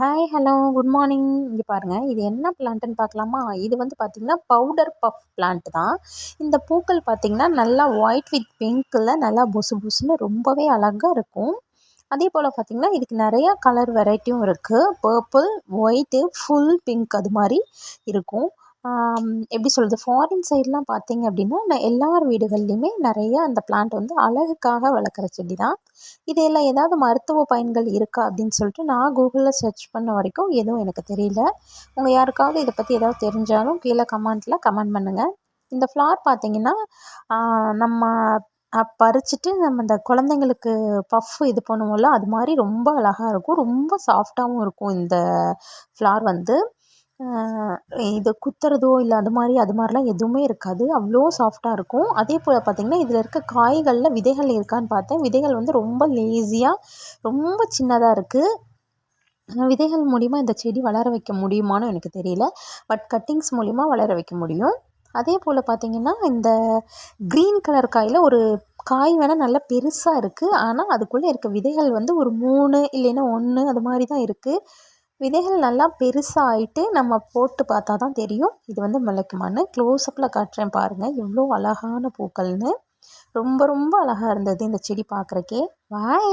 Hi hello good morning இங்கே பாருங்கள் இது என்ன பிளான்ட்டுன்னு பார்க்கலாமா? இது வந்து பார்த்திங்கன்னா பவுடர் பஃப் பிளான்ட் தான். இந்த பூக்கள் பார்த்திங்கன்னா நல்லா ஒயிட் வித் பிங்க்கில் நல்லா புசு புசுன்னு ரொம்பவே அழகாக இருக்கும். அதே போல் பார்த்திங்கன்னா இதுக்கு நிறையா கலர் வெரைட்டியும் இருக்குது பர்பிள் ஒயிட்டு ஃபுல் பிங்க் அது மாதிரி இருக்கும். எப்படி சொல்கிறது ஃபாரின் சைட்லாம் பார்த்தீங்க அப்படின்னா நான் எல்லார் வீடுகள்லையுமே நிறைய அந்த பிளான்ட் வந்து அழகுக்காக வளர்க்குற செடி தான் இதில் ஏதாவது மருத்துவ பயன்கள் இருக்கா அப்படின்னு சொல்லிட்டு நான் கூகுளில் சர்ச் பண்ண வரைக்கும் எதுவும் எனக்கு தெரியல. உங்கள் யாருக்காவது இதை பற்றி ஏதாவது தெரிஞ்சாலும் கீழே கமெண்ட்டில் கமெண்ட் பண்ணுங்கள் இந்த ஃப்ளார் பார்த்திங்கன்னா நம்ம பறிச்சுட்டு நம்ம இந்த குழந்தைங்களுக்கு பஃப் இது பண்ணுவோம்ல அது மாதிரி ரொம்ப அழகாக இருக்கும். ரொம்ப சாஃப்டாகவும் இருக்கும் இந்த ஃப்ளார் வந்து. இது குத்துறதோ இல்லை அது மாதிரி அது மாதிரிலாம் எதுவுமே இருக்காது. அவ்வளோ சாஃப்டாக இருக்கும். அதே போல் பார்த்திங்கன்னா இதில் இருக்க காய்களில் விதைகள் இருக்கான்னு பார்த்தேன். விதைகள் வந்து ரொம்ப லேஸியாக ரொம்ப சின்னதாக இருக்குது விதைகள் மூலிமா இந்த செடி வளர வைக்க முடியுமான்னு எனக்கு தெரியல. பட் கட்டிங்ஸ் மூலிமா வளர வைக்க முடியும். அதே போல் பார்த்திங்கன்னா இந்த க்ரீன் கலர் காயில் ஒரு காய் வேணால் நல்லா பெருசாக இருக்குது ஆனால் அதுக்குள்ளே இருக்க விதைகள் வந்து ஒரு மூணு இல்லைன்னா ஒன்று அது மாதிரி தான் இருக்குது விதைகள் நல்லா பெருசாகிட்டு நம்ம போட்டு பார்த்தா தான் தெரியும். இது வந்து முளைக்குமான்னு க்ளோஸ்அப்பில் காட்டுறேன் பாருங்கள் எவ்வளோ அழகான பூக்கள்னு. ரொம்ப ரொம்ப அழகாக இருந்தது இந்த செடி பார்க்குறக்கே. பாய்